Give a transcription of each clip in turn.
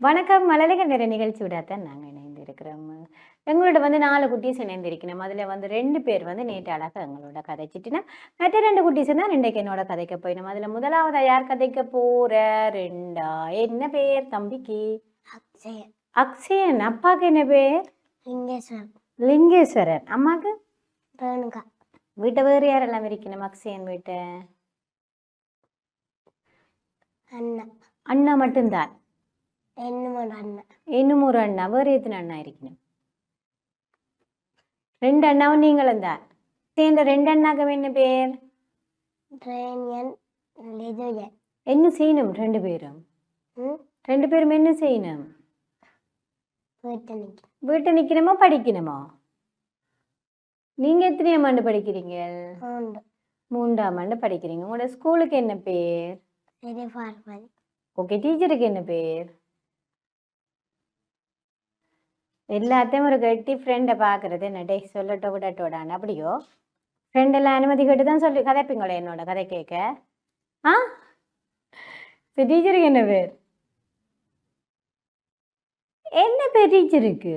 வணக்கம் மலரிகள் நிற நிகழ்ச்சியோட தான் நாங்கள் இணைந்திருக்கிறோம். எங்களோட வந்து நாலு குட்டீஸ் இணைந்திருக்கணும் அதில் வந்து ரெண்டு பேர் வந்து நேற்று அழகாக எங்களோட கதைச்சிட்டுனா மற்ற ரெண்டு குட்டீஸ் தான் ரெண்டைக்கு என்னோட கதைக்க போயிடும் அதில் முதலாவதா யார் கதைக்க போற? ரெண்டா? என்ன பேர் தம்பிக்கு? அக்ஷயன் அக்ஷயன். அப்பாவுக்கு என்ன பேர்? லிங்கேஸ்வரன். லிங்கேஸ்வரன். அம்மாவுக்கு ரேணுகா. வீட்டை வேறு யாரெல்லாம் இருக்கணும் அக்ஷயன் வீட்டை. அண்ணா. அண்ணா மட்டும்தான். என்னமோட அண்ணா. இன்னும் ஒரு அண்ணா. வேறு எத்தனை அண்ணா இருக்கணும் ரெண்டு அண்ணாவும் நீங்களும் தான். சேர்ந்த ரெண்டு அண்ணாக்கு என்ன பேர்? என்ன செய்யணும் ரெண்டு பேரும்? ரெண்டு பேரும் என்ன செய்யணும்? வீட்டு நிற்க வீட்டை நிற்கணுமா படிக்கணுமா? நீங்க எத்தனையாம் ஆண்டு படிக்கிறீங்க? மூன்றாம் ஆண்டு படிக்கிறீங்க. உங்களோட ஸ்கூலுக்கு என்ன பேர்? ஓகே டீச்சருக்கு என்ன பேர்? எல்லாத்தையும் ஒரு கட்டி ஃப்ரெண்டை பார்க்கறது என்ன? டே சொல்லட்டோ விடட்டோடான்னு. அப்படியோ? ஃப்ரெண்ட் எல்லாம் அனுமதி கேட்டு தான் சொல்லி கதைப்பீங்களே என்னோட கதை கேட்க? ஆ? சரி டீச்சருக்கு என்ன பேர்? என்ன பேர் டீச்சருக்கு?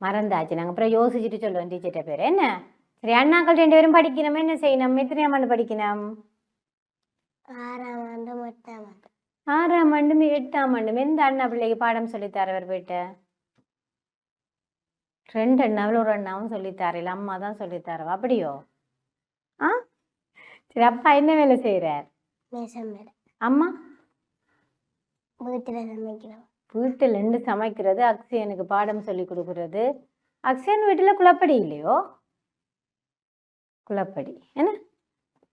மறந்தாச்சு. நாங்கள் அப்புறம் யோசிச்சுட்டு சொல்லுவோம் டீச்சர்கிட்ட பேர். என்ன? சரி அண்ணாக்கள் ரெண்டு பேரும் படிக்கணும். என்ன செய்யணும்? எத்தனையாம் ஆண்டு படிக்கணும்? ஆறாம் ஆண்டு எட்டாம் ஆண்டு. ஆறாம் ஆண்டும் எட்டாம் ஆண்டும். எந்த அண்ணா பிள்ளைக்கு பாடம் சொல்லித்தாரவர் போயிட்ட ரெண்டு அண்ணாவில் ஒரு அண்ணாவும் சொல்லித்தாரில்ல அம்மா தான் சொல்லித்தாரவா அப்படியோ? ஆ? சரி அப்பா என்ன வேலை செய்கிறார் அம்மா? வீட்டில் சமைக்கிறோம் வீட்டில் நின்று சமைக்கிறது அக்ஷயனுக்கு பாடம் சொல்லி கொடுக்கறது. அக்ஷயன் வீட்டில் குளப்படி இல்லையோ? குளப்படி என்ன?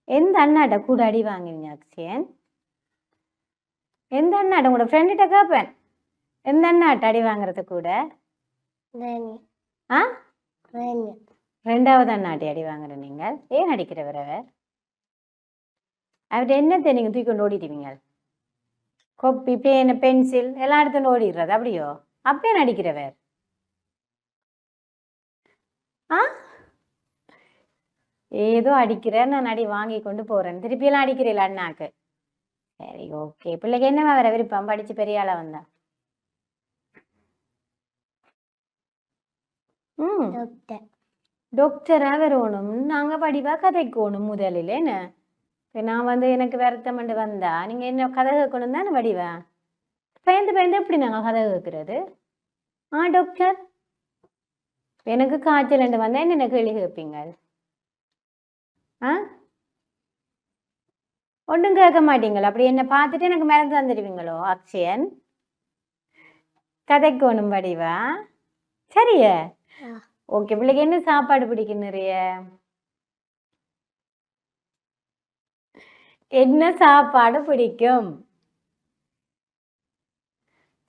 எந்த அண்ணாட்ட கூட அடி வாங்குவீங்க அக்ஷயன்? எந்த அண்ணாட்ட? உங்களோட ஃப்ரெண்டுகிட்ட கேட்பேன் எந்த அண்ணாட்ட அடி வாங்குறது கூட? ஆ? ரெண்டாவது அண்ணாட்டி அடி வாங்குற நீங்கள். ஏன் அடிக்கிறவர் அவர் அவர்கிட்ட என்னத்தை நீங்கள் தூக்கி கொண்டு ஓடிடுவீங்க? கொப்பி பேனு பென்சில் எல்லாம் எடுத்துட்டு ஓடிடுறது அப்படியோ? அப்பே நடிக்கிறவர் ஆ? ஏதோ அடிக்கிறேன் நான் அடி வாங்கி கொண்டு போறேன் திருப்பியெல்லாம் அடிக்கிறீல்ல அண்ணாக்கு? சரி ஓகே பிள்ளைக்கு என்னவா வர விருப்பம்? படிச்சு பெரிய ஆளா வந்தா. ம். டாக்டர் டாக்டராக வரணும் நாங்கள் படிவா கதைக்கணும் முதலில் என்ன? நான் வந்து எனக்கு வருத்தம்ண்டு வந்தா நீங்க என்ன கதை கேட்கணும் தானே வடிவா பயந்து பயந்து எப்படி நாங்கள் கதை கேட்கறது? ஆ டாக்டர் எனக்கு காய்ச்சல் ரெண்டு வந்தா என்ன கேள்வி கேட்பீங்க ஆ? ஒன்றும் கேட்க மாட்டீங்களோ. அப்படி என்னை பார்த்துட்டு எனக்கு மருந்து தந்துடுவீங்களோ அக்ஷயன் கதைக்கோணும் வடிவா சரியா. ஓகே பிள்ளைக்கு என்ன சாப்பாடு பிடிக்கும் நிறைய? என்ன சாப்பாடு பிடிக்கும்?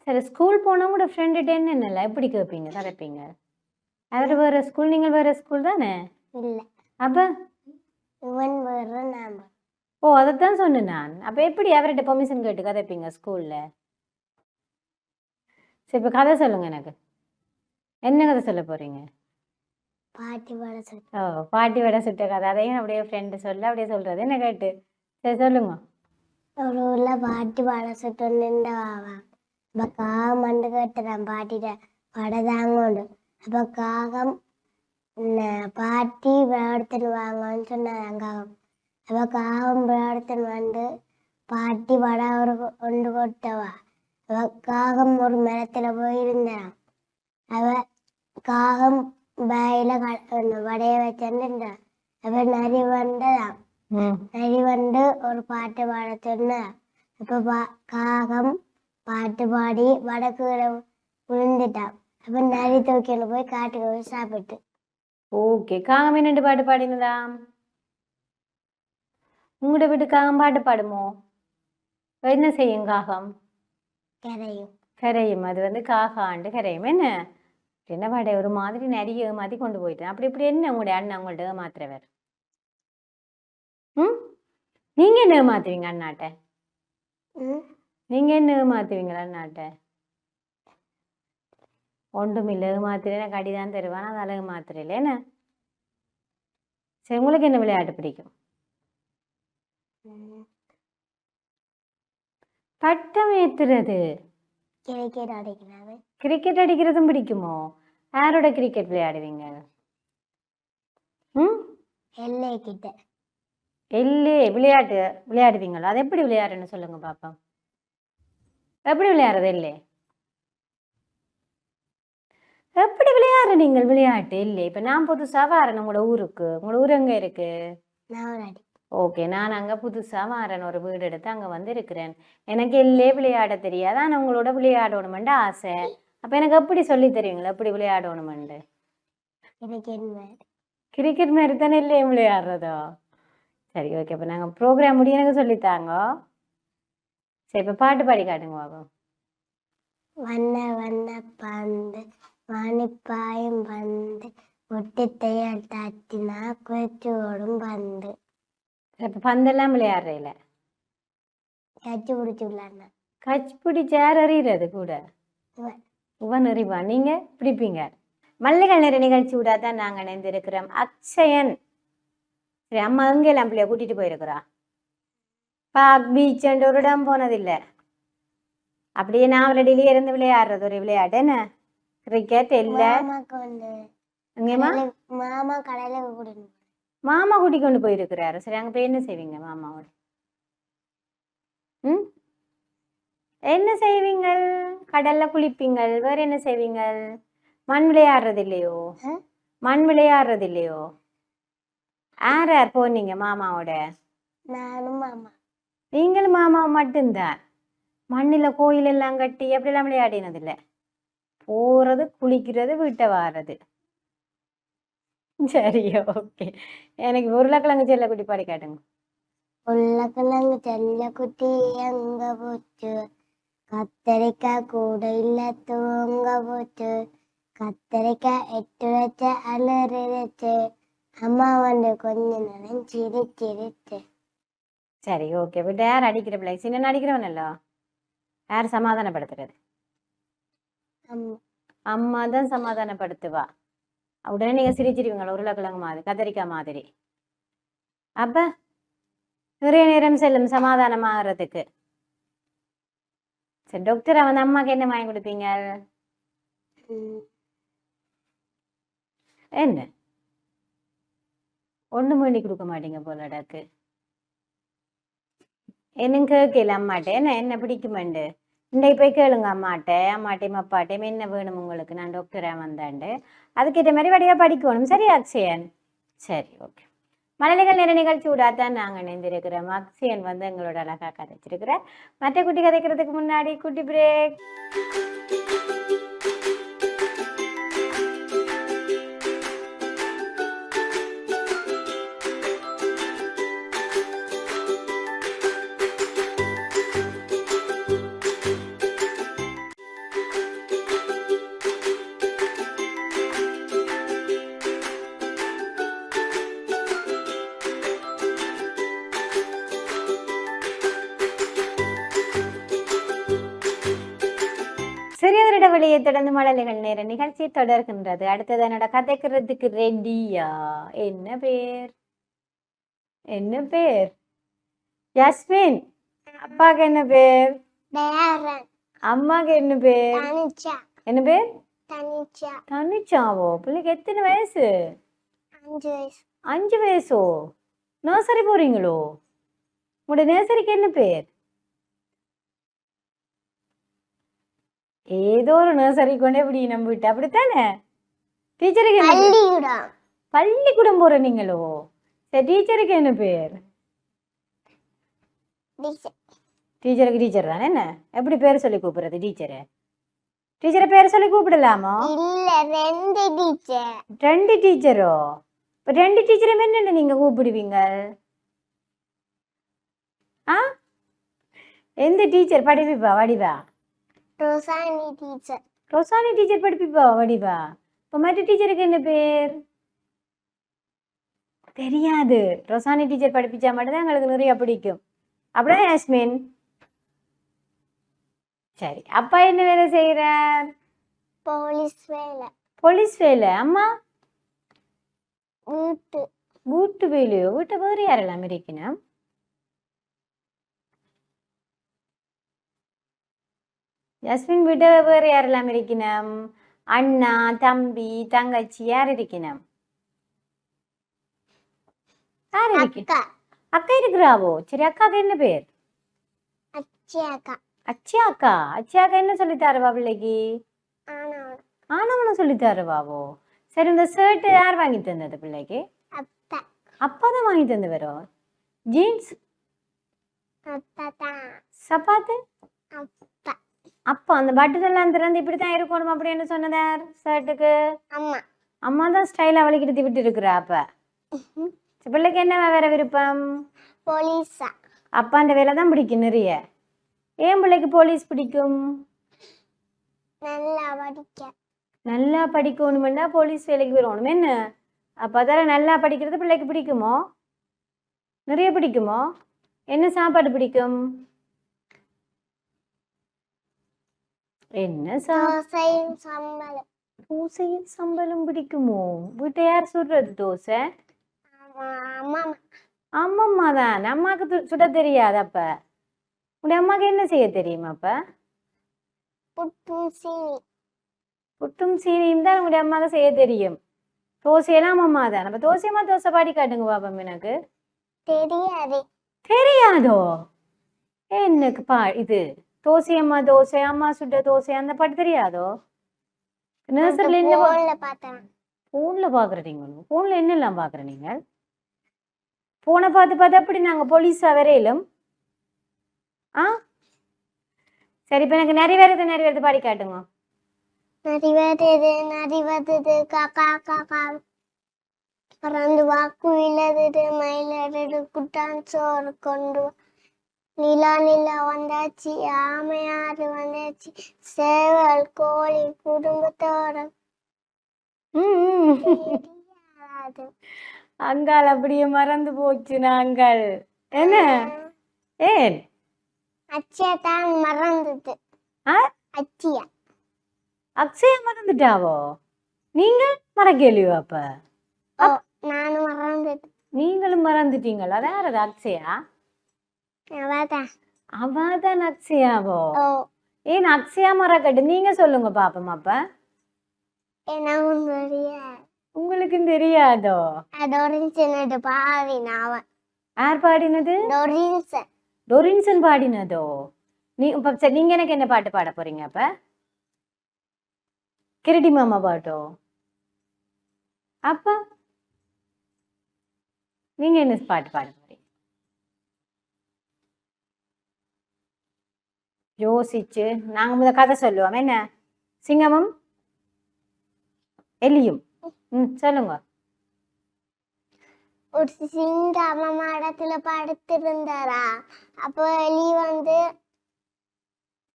சரி ஸ்கூல் போனால் கூட ஃப்ரெண்டுகிட்ட என்னென்னல எப்படி கேட்பீங்க கதைப்பீங்க அவர் வேறு ஸ்கூல் நீங்கள் வேறு ஸ்கூல் தானே? இல்லை. அப்போ? இவன் வேறு நாம் ஓ அதைத்தான் சொன்னேன் நான். அப்போ எப்படி அவர்கிட்ட பெர்மிஷன் கேட்டு கதைப்பீங்க ஸ்கூலில் சரி இப்போ கதை சொல்லுங்க எனக்கு. என்ன கதை சொல்ல போகிறீங்க பாட்டி பாட சொல்லி ஓ பாட்டி வடை சுட்ட கதை. அதையும் அப்படியே ஃப்ரெண்டு சொல்ல அப்படியே சொல்கிறது என்ன கேட்டு? சரி சொல்லுங்க. ஒரு ஊரில் பாட்டி பாட சுட்டு நின்றாவா அப்போ காகம் மண்டு கேட்டுறான் பாட்டிட்ட. வடை தாங்கோண்டு. அப்போ காகம் பாட்டி விளையாடுத்துன்னு வாங்கன்னு சொன்னாங்க காகம் அப்போ காகம் விளையாடுத்துன்னு வந்து பாட்டி வடை ஒரு கொண்டு கொட்டவா அவ காகம் ஒரு மரத்தில் போய் இருந்தான் அவ வச்சிருந்தான் அவ நரி வந்ததான் ம் நரி வந்து ஒரு பாட்டு பாட சொன்னா அப்ப பா காகம் பாட்டு பாடி வடக்கு விழுந்துட்டான் அப்ப நரி தூக்கிட்டு போய் காட்டுக்கு போய் சாப்பிட்டு ஓகே காகம் என்னண்டு பாட்டு பாடினதா உங்களோட வீட்டு காகம் பாட்டு பாடுமோ என்ன செய்யும் காகம் கரையும் கரையும் அது வந்து காகாண்டு கரையும் என்ன என்ன பாட ஒரு மாதிரி நிறைய ஏமாத்தி கொண்டு போயிட்டேன். அப்படி இப்படி என்ன உங்களுடைய அண்ணன் உங்கள்ட்ட ஏமாத்துறவர் ம்? நீங்க என்ன ஏமாத்துவீங்க அண்ணாட்ட? நீங்க என்ன ஏமாத்துவீங்களா நாட்டை ஒன்றுமில்லை ஏமாத்துறேன் எனக்கு அடிதான் தருவான் அதால ஏமாத்துறேன் என்ன? சரி உங்களுக்கு என்ன விளையாட்டு பிடிக்கும்? பட்டம் ஏத்துறது. கிரிக்கெட் அடிக்கிறது கிரிக்கெட் அடிக்கிறதும் பிடிக்குமோ? யாரோட கிரிக்கெட் விளையாடுவீங்க? ம்? எல்லை கிட்ட. எல்லே விளையாட்டு விளையாடுவீங்களா? அது எப்படி விளையாடுன்னு சொல்லுங்க பாப்பா எப்படி விளையாடுறது எல்லே எப்படி விளையாடுற நீங்கள் விளையாட்டு இல்லை இப்போ நான் புதுசா வரேன் உங்களோட ஊருக்கு. உங்களோட ஊர் எங்க இருக்கு? ஓகே நான் அங்க புதுசா வரேன். ஒரு வீடு எடுத்து அங்க வந்து இருக்கிறேன். எனக்கு எல்லே விளையாட தெரியாது. ஆனா உங்களோட விளையாடணுமெண்டு ஆசை. அப்ப எனக்கு எப்படி சொல்லி தருவீங்களா? எப்படி விளையாடணுமெண்டு எனக்கு என்ன? கிரிக்கெட் மாதிரி தானே இல்லையே விளையாடுறதோ? சரி ஓகே அப்போ நாங்கள் ப்ரோக்ராம் முடிய எனக்கு சொல்லித்தாங்க. சரி இப்போ பாட்டு பாடி காட்டுங்க பாபா வண்ண வண்ண பந்து வாணிப்பாயும் பந்து ஒட்டத்தையால் தட்டினா குறைச்சி ஓடும் பந்து இப்போ பந்தெல்லாம் விளையாடுறீல. கச்சி பிடிச்சி விளாட்னா. கச் பிடிச்சார் எறிகிறது கூட? எறிவான் நீங்க பிடிப்பீங்க. மல்லிகள் நிற நிகழ்ச்சி விட தான் நாங்கள் இணைந்திருக்கிறோம். அக்ஷயன். சரி அம்மா எங்கெல்லாம் பிள்ளைய கூட்டிட்டு போயிருக்கிறா? பார்க் பீச் ஒரு இடம் போனதில்லை. அப்படியே நாவலடியிலேயே இருந்து விளையாடுறது ஒரு விளையாட்டு என்ன? கிரிக்கெட் இல்லை மாமா கடையில. மாமா கூட்டி கொண்டு போயிருக்கிறாரு. சரி அங்க போய் என்ன செய்வீங்க மாமாவோட? ம்? என்ன செய்வீங்கள்? கடல்ல குளிப்பீங்கள். வேற என்ன செய்வீங்கள்? மண் விளையாடுறது இல்லையோ? மண் விளையாடுறது இல்லையோ யார் யார் போனீங்க மாமாவோட? நானும் மாமா. நீங்களும் மாமா மட்டும்தான். மண்ணில் கோயில் எல்லாம் கட்டி அப்படிலாம் விளையாடினதில்லை. போறது குளிக்கிறது வீட்டை வாடுறது சரி ஓகே. எனக்கு உருளைக்கிழங்கு செல்ல குட்டி பாடி காட்டுங்க. உருளைக்கிழங்கு செல்ல குட்டி எங்க போச்சு? கத்தரிக்காய் கூட இல்ல தூங்க போச்சு கத்தரிக்காய் எட்டு வச்ச அலறிடுச்சு அம்மா வந்து கொஞ்ச நேரம் சிரிச்சிருச்சு சரி ஓகே விட்டு யார் அடிக்கிற பிள்ளை? சின்ன அடிக்கிறவனல்லோ யார் சமாதானப்படுத்துறது? அம்மா தான் சமாதானப்படுத்துவா. உடனே நீங்க சிரிச்சிருவீங்களா? உருளைக்கிழங்கு மாதிரி கத்தரிக்காய் மாதிரி. அப்ப நிறைய நேரம் செல்லும் சமாதானமாகறதுக்கு. சரி டாக்டர் அவன் அம்மாக்கு என்ன வாங்கி கொடுப்பீங்க? என்ன? ஒண்ணு வேண்டி கொடுக்க மாட்டீங்க போல டாக்கு. என்னங்க கேட்கல அம்மாட்ட. என்ன என்ன பிடிக்குமெண்டு? இன்றைக்கு போய் கேளுங்க அம்மாட்ட. அம்மாட்டையும் அப்பாட்டையும் என்ன வேணும் உங்களுக்கு? நான் டாக்டராக வந்தாண்டு. அதுக்கேற்ற மாதிரி வடிவாக படிக்கணும். சரி அக்ஷயன்? சரி ஓகே மழலைகள் நிற நிகழ்ச்சி விடாதான் நாங்கள் இணைந்திருக்கிறோம். அக்ஷயன் வந்து எங்களோட அழகா கதைச்சிருக்கிறேன் மற்ற குட்டி கதைக்கிறதுக்கு முன்னாடி குட்டி பிரேக். தொடர்ந்து மழலைகள் நேர நிகழ்ச்சி தொடர்கின்றது. அடுத்தது என்னோட கதைக்கிறதுக்கு ரெடியா? என்ன பேர்? என்ன பேர்? யாஸ்மின் அப்பாக்கு என்ன பேர்? அம்மாக்கு என்ன பேர்? என்ன பேர்? தனிச்சா தனிச்சாவோ பிள்ளைக்கு எத்தனை வயசு? அஞ்சு வயசோ. நர்சரி போறீங்களோ? உங்களோட நர்சரிக்கு என்ன பேர்? ஏதோ ஒரு நர்சரி கொண்டே இப்படி நம்பிட்டு அப்படித்தானே? டீச்சருக்கு? பள்ளிக்கூடம். பள்ளிக்கூடம் போற நீங்களோ? சரி டீச்சருக்கு என்ன பேர்? டீச்சர். டீச்சருக்கு டீச்சர் தானே என்ன? எப்படி பேர் சொல்லி கூப்பிடுறது டீச்சரை? டீச்சரை பேர் சொல்லி கூப்பிடலாமா? இல்ல ரெண்டு டீச்சர். ரெண்டு டீச்சரோ? இப்போ ரெண்டு டீச்சரும் என்னென்ன நீங்க கூப்பிடுவீங்க? ஆ? எந்த டீச்சர்? படிப்பிப்பா வடிவா? ரோசானி டீச்சர். ரொசானி டீச்சர் படிப்பிப்பா வடிவா. இப்போ மற்ற டீச்சருக்கு என்ன பேர்? தெரியாது. ரொசானி டீச்சர் படிப்பிச்சா மட்டும்தான் எங்களுக்கு நிறைய பிடிக்கும். அப்படிதான் யாஸ்மின். சரி அப்பா என்ன வேலை செய்கிறார் போலீஸ் வேலை. போலீஸ் வேலை. அம்மா? வீட்டு. வீட்டு வேலையோ? வீட்டை வேறு யாரெல்லாம் இருக்கணும் ஜஸ்மின் வீட்டை வேறு யாரெல்லாம் இருக்கணும் அண்ணா தம்பி தங்கச்சி யார் இருக்கணும் யார் இருக்கு அக்கா அக்கா இருக்கிறாவோ சரி அக்காக்கு என்ன பேர் அச்சி அக்கா அச்சியா அக்கா அச்சியா அக்கா என்ன சொல்லி தருவா பிள்ளைக்கு ஆனா ஆனவனும் சொல்லி தருவாவோ சரி இந்த ஷர்ட் யார் வாங்கி தந்தது பிள்ளைக்கு அப்பா அப்பா தான் வாங்கி தந்து வரும் ஜீன்ஸ் அப்பா தான் சப்பாத்து அப்பா அந்த பட்டன் எல்லாம் திறந்து இப்படி தான் இருக்கணும் அப்படின்னு சொன்னதார் ஷர்ட்டுக்கு அம்மா. அம்மா தான் ஸ்டைலாக வலிக்கிட்டு விட்டு இருக்கிறா அப்ப. பிள்ளைக்கு என்ன வேற விருப்பம்? போலீஸா. அப்பான்ற வேலை தான் பிடிக்கும் நிறைய. ஏன் பிள்ளைக்கு போலீஸ் பிடிக்கும்? நல்லா படிக்க. நல்லா படிக்கணுமெண்டா போலீஸ் வேலைக்கு வரணும் என்ன? அப்போ அதால நல்லா படிக்கிறது பிள்ளைக்கு பிடிக்குமோ? நிறைய பிடிக்குமோ? என்ன சாப்பாடு பிடிக்கும்? என்ன தோசையும் சம்பளம். தோசையும் சம்பளம் பிடிக்குமோ? வீட்டை யார் சுடுறது தோசை? அம்மா அம்மம்மா. தான்? அம்மாவுக்கு து- சுட தெரியாது அப்ப. உடைய அம்மாவுக்கு என்ன செய்ய தெரியும் அப்ப? புட்டும் சீனி. புட்டும் சீனியும் தான் உடைய அம்மாவுக்கு செய்ய தெரியும். தோசையெல்லாம் அம்மா தான்? அப்ப தோசையம்மா தோசை பாடி காட்டுங்க பாப்பம் எனக்கு. தெரியாது. தெரியாதோ? எனக்கு பா இது? தோசையம்மா தோசை அம்மா சுட்ட தோசை அந்த பாட்டு தெரியாதோ? நர்சரியில் என்ன போன்ல பார்க்குறீங்க ஃபோனில் என்னெல்லாம் பார்க்குற நீங்கள்? ஃபோனை பார்த்து பார்த்து அப்படி நாங்கள் போலீஸாக வரையிலும்? ஆ? சரி இப்போ எனக்கு நிறைய வருது நிறைய வருது பாடி காட்டுங்க. நரிவதது நரிவதது காக்கா காக்கா பறந்து வாக்கு இழதது மயிலடது குட்டான் சோறு கொண்டு வா. நிலா நிலா வந்தாச்சு ஆமையாறு வந்தாச்சு சேவல் கோழி குடும்பத்தோட. அங்கால் அப்படியே மறந்து போச்சு நாங்கள். என்ன? ஏன்? அச்சியா தான் மறந்தது. ஆ? அச்சியா. அக்ஷயா மறந்துட்டாவோ? நீங்கள் மறக்கலையோ அப்ப? நானும் மறந்தது நீங்களும் மறந்துட்டீங்களா? யாரது அக்ஷயா? அவதான் அவதான் ஏன் அக்ஷயா மறக்கட்டு நீங்க சொல்லுங்க பாப்போம் அப்ப. எனக்கும் தெரியாது. உங்களுக்கும் தெரியாதோ? டொரின்சன் பாடினான் அவன் யார் பாடினது? டொரின்சன் டொரின்சன் பாடினதோ? நீ இப்ப சரி நீங்க எனக்கு என்ன பாட்டு பாட போறீங்க அப்ப? கிரடி மாமா பாட்டோ? அப்ப? நீங்க என்ன பாட்டு பாட போறீங்க யோசிச்சு நாங்க முத கதை சொல்லுவோம். என்ன? சிங்கமும் எலியும். ம் சொல்லுங்க. ஒரு சிங்கம் மடத்துல படுத்திருந்தாரா? அப்போ எலி வந்து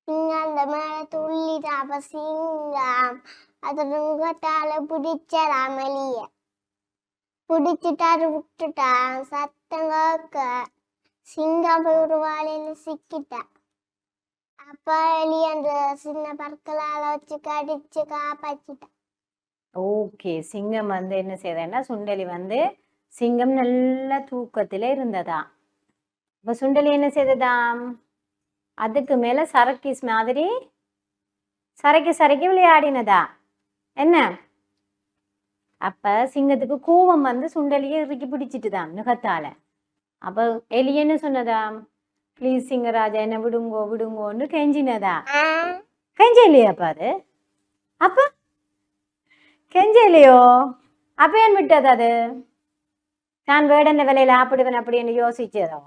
சிங்கம் அந்த மேல துள்ளிட்டா அப்ப சிங்கம். அதோட முகத்தால பிடிச்சலாம் எலிய. பிடிச்சிட்டாரு விட்டுட்டான் சத்தம் கேட்க. சிங்கம் போய் ஒரு வாழையில சிக்கிட்டா. அப்ப நீ அந்த சின்ன பற்களால வச்சு கடிச்சு காப்பாச்சிட்ட ஓகே. சிங்கம் வந்து என்ன செய்யறேன்னா சுண்டலி வந்து சிங்கம் நல்ல தூக்கத்துல இருந்ததா? அப்ப சுண்டலி என்ன செய்ததாம்? அதுக்கு மேல சரக்கிஸ் மாதிரி சரக்கி சரக்கி விளையாடினதா? என்ன? அப்ப சிங்கத்துக்கு கோவம் வந்து சுண்டலியை இறுக்கி பிடிச்சிட்டுதான் நுகத்தால. அப்ப எலி என்ன சொன்னதாம்? ப்ளீஸ் சிங்கராஜா என்ன விடுங்கோ விடுங்கோன்னு கெஞ்சினதா? கெஞ்சலையா அது? அப்ப? கெஞ்சலையோ அப்ப ஏன் விட்டது அது? நான் வேடந்த வேலையில ஆப்பிடுவேன் அப்படின்னு யோசிச்சதோ?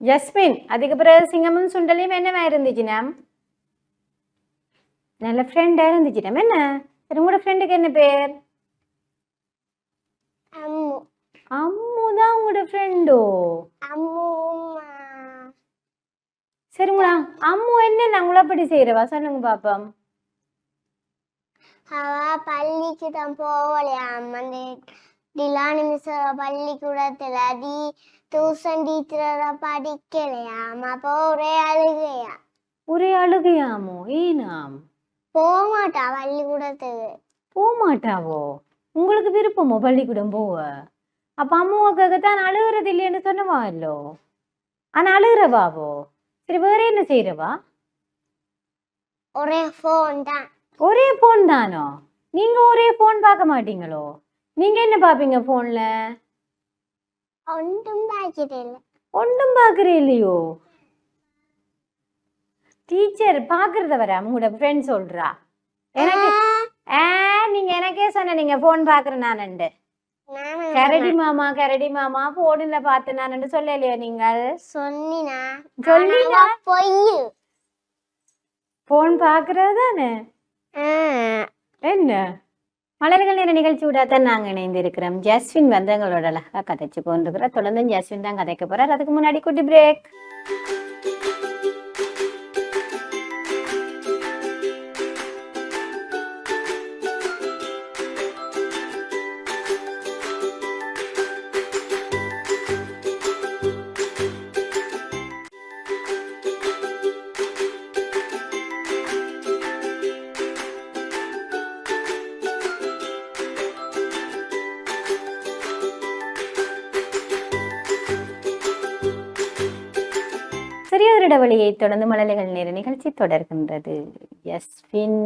ஜஸ்மின் அதுக்கு பிறகு சிங்கமும் சுண்டலியும் என்னவா இருந்துச்சு நாம் நல்ல ஃப்ரெண்டா இருந்துச்சு நாம் என்ன? சரி உங்களோட ஃப்ரெண்டுக்கு என்ன பேர் அம்மு அம்மு தான் உங்களோட ஃப்ரெண்டோ அம்மு சரி உங்களா அம்மு என்ன உங்களை அப்படி செய்யறவா சொல்லுங்க பாப்போம். அவ பள்ளிக்கு தான் போகலையாம் அந்த டிலானி மிஸ் பள்ளிக்கூடத்துல டி டியூஷன் டீச்சரோட படிக்கலையாம் அப்போ ஒரே அழுகையா? அழுகையாமோ ஏனாம் போக மாட்டா பள்ளிக்கூடத்துக்கு? போக மாட்டாவோ உங்களுக்கு விருப்பமோ பள்ளிக்கூடம் போவ அப்ப அம்மாவுக்காக தான் அழுகுறது இல்லைன்னு சொன்னவா இல்லோ ஆனா அழுகுறவாவோ சரி வேற என்ன செய்யறவா ஒரே ஃபோன் தான் ஒரே போன் தானோ நீங்க ஒரே போன் பார்க்க மாட்டீங்களோ நீங்க என்ன பாப்பீங்க போன்ல ஒன்றும் இல்லை ஒன்றும் பார்க்குறே இல்லையோ டீச்சர் பார்க்கறத வர உங்களோட ஃப்ரெண்ட் சொல்றா எனக்கு ஆ நீங்க எனக்கே சொன்ன நீங்க போன் பாக்குறேன் நானண்டு கரடி மாமா கரடி மாமா போன்ல பார்த்து நானண்டு சொல்லலையோ நீங்கள்? சொன்னினா சொல்லினா? பொய். போன் பாக்குறது தானே? என்ன? மலர்கள் நேர நிகழ்ச்சி தான் நாங்க இணைந்து இருக்கிறோம். ஜஸ்வின் வந்து எங்களோட அழகா கதைச்சு கொண்டிருக்கிறோம் தொடர்ந்து ஜஸ்வின் தான் கதைக்க போறார். அதுக்கு முன்னாடி குட்டி பிரேக். இடைவெளியை தொடர்ந்து மலலைகள் நேர நிகழ்ச்சி தொடர்கின்றது. யஸ்வின்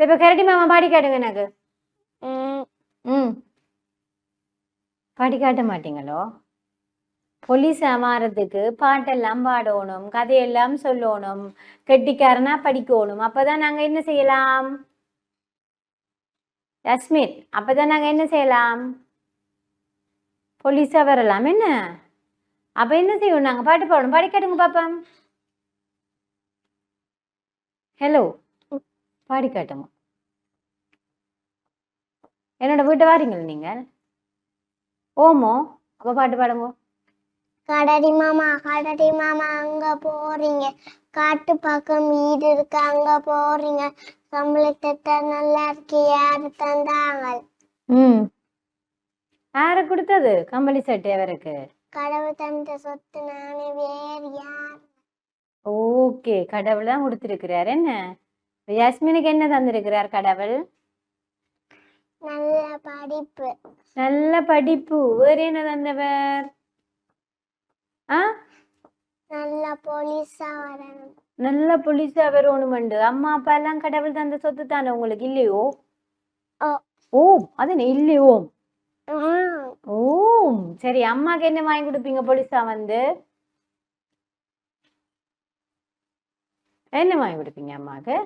சரி இப்போ கரடி மாமா பாடி காட்டுங்க எனக்கு. ம். பாடி காட்ட மாட்டீங்களோ? போலீஸ் மாறதுக்கு பாட்டெல்லாம் பாடணும் கதையெல்லாம் சொல்லணும் கெட்டிக்காரனா படிக்கணும். அப்பதான் நாங்க என்ன செய்யலாம்? யஸ்மின் அப்பதான் நாங்க என்ன செய்யலாம்? போலீஸா வரலாம் என்ன? அப்ப என்ன செய்யணும் நாங்க பாட்டு பாடணும் பாடி காட்டுங்க பாப்போம். ஹலோ பாடி காட்டுங்க. என்னோட வீட்டை வாரீங்களா நீங்க? ஓமோ அப்ப பாட்டு பாடுங்க. கடடி மாமா கடடி மாமா அங்க போறீங்க. காட்டு பக்கம் வீடு இருக்கு அங்க போறீங்க. சம்பளத்திட்ட நல்லா இருக்கு. யாரு தந்தாங்க? ம். யாரை கொடுத்தது? கம்பளி சட்டை அவருக்கு? கடவுள் தந்த சொத்து நானே வேறு யார்? ஓகே கடவுள் தான் கொடுத்துருக்கிறார். என்ன? யாஸ்மினுக்கு என்ன தந்திருக்கிறார் கடவுள்? நல்ல படிப்பு. நல்ல படிப்பு. வேற என்ன தந்தவர்? ஆ? நல்ல போலீஸா வரணும். நல்ல புலிசா வரணுமெண்டு அம்மா அப்பா எல்லாம் கடவுள் தந்த சொத்து தானே உங்களுக்கு? இல்லையோ? ஓ. ஓம் அது என்ன? இல்லையோ? ஓம். சரி அம்மாக்கு என்ன வாங்கி கொடுப்பீங்க போலீஸா வந்து? என்ன வாங்கி கொடுப்பீங்க அம்மாக்கு?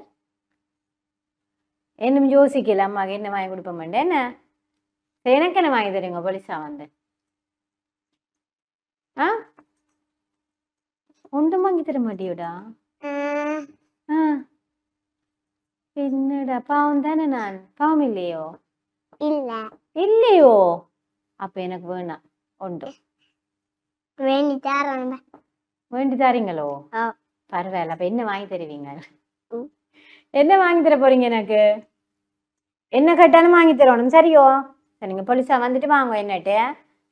என்ன யோசிக்கல அம்மாக்கு என்ன வாங்கி கொடுப்ப மாட்டேன் என்ன? எனக்கு என்ன வாங்கி தருங்க போலீஸா வந்து? ஆ? ஒன்றும் வாங்கி தர மாட்டியோடா? ஆ. என்னடா பாவம் தானே நான்? பாவம் இல்லையோ? இல்ல. இல்லையோ? அப்ப எனக்கு வேணாம் உண்டு. வேண்டி தரேன் வேண்டி தாரீங்களோ ஆ. பரவாயில்ல. அப்ப என்ன வாங்கி தருவீங்க. என்ன வாங்கி தர போறீங்க எனக்கு? என்ன கேட்டாலும் வாங்கி தரணும். சரியோ? சரி நீங்க போலீஸா வந்துட்டு வாங்க என்னட்டு.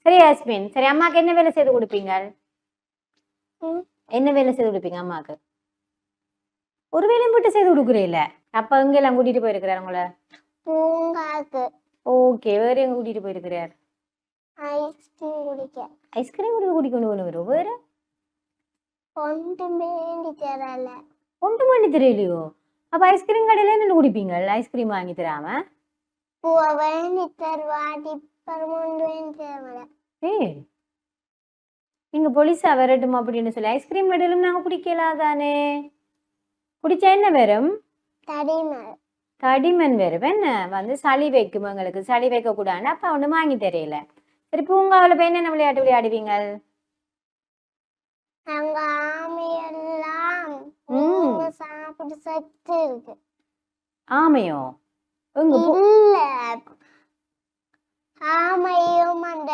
சரி யாஸ்மின். சரி அம்மாக்கு என்ன வேலை செய்து கொடுப்பீங்க. என்ன வேலை செய்து கொடுப்பீங்க அம்மாக்கு? ஒரு வேலையும் போட்டு செய்து கொடுக்குறீல்ல. அப்ப எங்க எல்லாம் கூட்டிட்டு போயிருக்கிறார் உங்களை? பூங்காக்கு. ஓகே வேற எங்க கூட்டிட்டு போயிருக்கிறார்? ஐஸ்கிரீம் குடிக்க ஐஸ்கிரீம் குடிக்க குடிக்கணும் ஒன்று வரும் வேற ஒன்றும் வேண்டி தரல ஒன்றும் பண்ணி தெரியலையோ அப்ப ஐஸ்கிரீம் கடையில என்ன குடிப்பீங்க ஐஸ்கிரீம் வாங்கி தராம பூவ வேண்டி தருவாடி பரமொன்று வேண்டி தரல ஏய் நீங்க போலீஸா வரட்டும் அப்படின்னு சொல்லி ஐஸ்கிரீம் கடையிலும் நாங்க குடிக்கலாம் தானே குடிச்சா என்ன வரும் தடிமன் வரும் என்ன வந்து சளி வைக்கும் எங்களுக்கு சளி வைக்க கூடாது அப்ப ஒண்ணு வாங்கி தெரியல சரி பூங்காவில் போய் என்ன விளையாட்டு விளையாடுவீங்க அங்க ஆமையெல்லாம் சாப்பிட்டு சத்து இருக்கு. ஆமையோ? எங்க இல்ல. ஆமையும் அந்த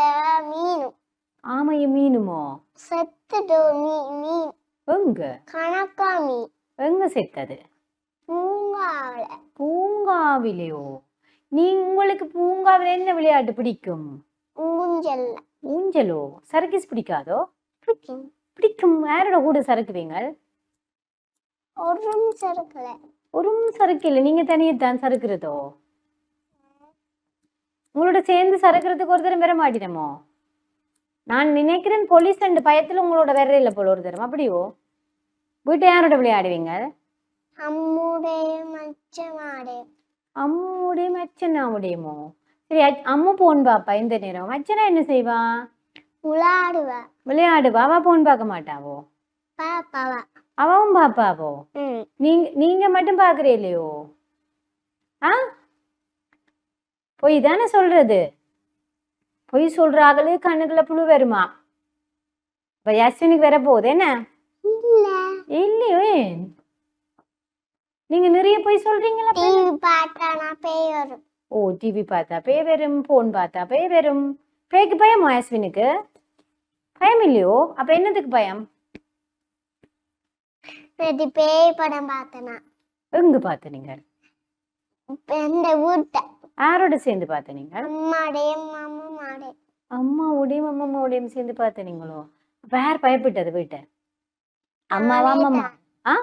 மீனும். ஆமையும் மீனுமோ? செத்துட்டு மீன். எங்க? கணக்கா மீன். எங்க செத்தது? பூங்காவில. பூங்காவிலையோ? நீ உங்களுக்கு பூங்காவில் என்ன விளையாட்டு பிடிக்கும்? ஊஞ்சல்ல ஊஞ்சலோ சர்க்கஸ் பிடிக்காதோ? பிடிக்கும். பிடிக்கும். யாரோட கூட சறுக்குவீங்க ஒரு இருக்கல ஒரு சறுக்கு இல்லை நீங்க தனியத்தான் சறுக்கிறதோ உங்களோட சேர்ந்து சறுக்கிறதுக்கு ஒரு தரம் வர மாட்டினமோ? நான் நினைக்கிறேன் போலீஸ் ரெண்டு பயத்துல உங்களோட வர இல்லை போல ஒரு தரம் அப்படியோ? வீட்டை யாரோட விளையாடுவீங்க? அம்முடைய மச்சமாடே அம்முடைய மச்சனா முடியுமோ சரி அம்மு போன் பாப்பா இந்த நேரம். மச்சனா என்ன செய்வா? உலாடுவா விளையாடுவா. அவ போன் பார்க்க மாட்டாவோ? பாப்பாவா. அவவும் பாப்பாவோ? நீங்க நீங்க மட்டும் பாக்குறே இல்லையோ? ஆ? பொய் தானே சொல்றது. பொய் சொல்றாங்களே கண்ணுக்குள்ள புழு வருமா? இப்ப அஸ்வினுக்கு வர போகுது. என்ன? இல்ல. இல்லையோ நீங்க நிறைய பொய் சொல்றீங்களா? பேய் வரும். ஓ டிவி பார்த்தா பேய் வரும் போன் பார்த்தா பேய் வரும் பேய்க்கு பயமா அஸ்வினுக்கு பயம் இல்லையோ? அப்ப என்னதுக்கு பயம்? பேய் படம் பார்த்தனா. எங்க பார்த்த நீங்க இந்த வீட்டை யாரோட சேர்ந்து பார்த்த நீங்க அம்மாடையும் மாமாடே அம்மாவோடையும் அம்மம்மாவோடையும் சேர்ந்து பார்த்த நீங்களோ? யார் பயப்பட்டது வீட்டை? அம்மாவா அம்மம்மா ஆ?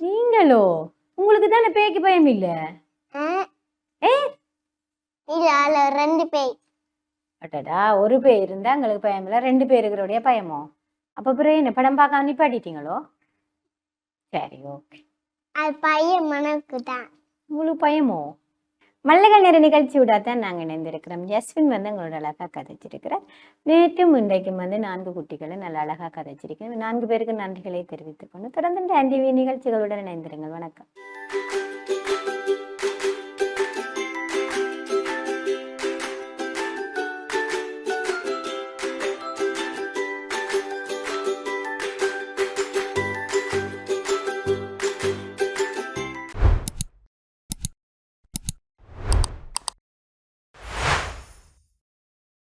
நீங்களோ? உங்களுக்கு தானே பேய்க்கு பயம் இல்ல? இல்ல ரெண்டு பேய். அடடா ஒரு பேர் இருந்தா எங்களுக்கு பயம் இல்ல. ரெண்டு பேருக்கிறோடைய பயமோ? அப்ப பிறகு என்ன படம் பார்க்காம நிப்பாட்டிட்டீங்களோ? சரி ஓகே. அது பையன் மனக்கு தான் உங்களுக்கு பயமோ? மல்லிகள் நேர நிகழ்ச்சி விடாதான் நாங்கள் இணைந்திருக்கிறோம். ஜஸ்வின் வந்து எங்களோட அழகா கதைச்சிருக்கிறார். நேற்றும் இன்றைக்கும் வந்து நான்கு குட்டிகளை நல்ல அழகா கதைச்சிருக்கிறேன் நான்கு பேருக்கு நன்றிகளை தெரிவித்துக் கொண்டு தொடர்ந்து ஆன்டிவி நிகழ்ச்சிகளுடன் இணைந்திருங்கள். வணக்கம்.